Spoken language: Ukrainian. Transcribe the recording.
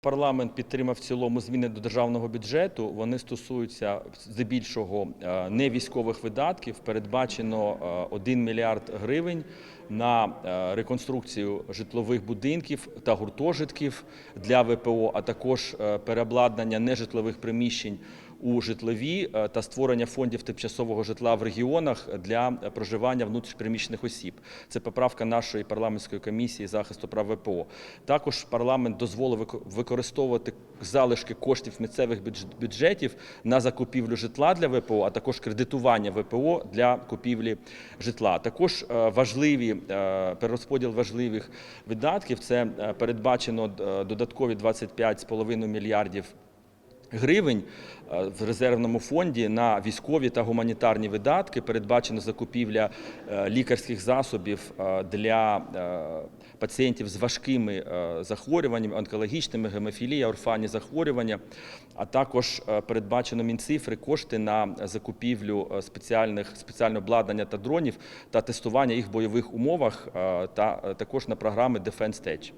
Парламент підтримав в цілому зміни до державного бюджету. Вони стосуються здебільшого е, не військових видатків. Передбачено е, 1 мільярд гривень на е, реконструкцію житлових будинків та гуртожитків для ВПО, а також е, переобладнання нежитлових приміщень у житлові е, та створення фондів тимчасового житла в регіонах для проживання внутрішньопереміщених осіб. Це поправка нашої парламентської комісії захисту прав ВПО. Також парламент дозволив використовувати залишки коштів місцевих бюдж- бюджетів на закупівлю житла для ВПО, а також кредитування ВПО для купівлі житла. Також е, важливі е, перерозподіл важливих видатків. Це передбачено додаткові 25,5 мільярдів гривень в резервному фонді на військові та гуманітарні видатки. Передбачено закупівля е, лікарських засобів е, для е, пацієнтів з важкими захворюваннями, онкологічними, гемофілія, орфанні захворювання, а також передбачено Мінцифри кошти на закупівлю спеціальних спеціального обладнання та дронів та тестування їх в бойових умовах, та також на програми Defense Tech.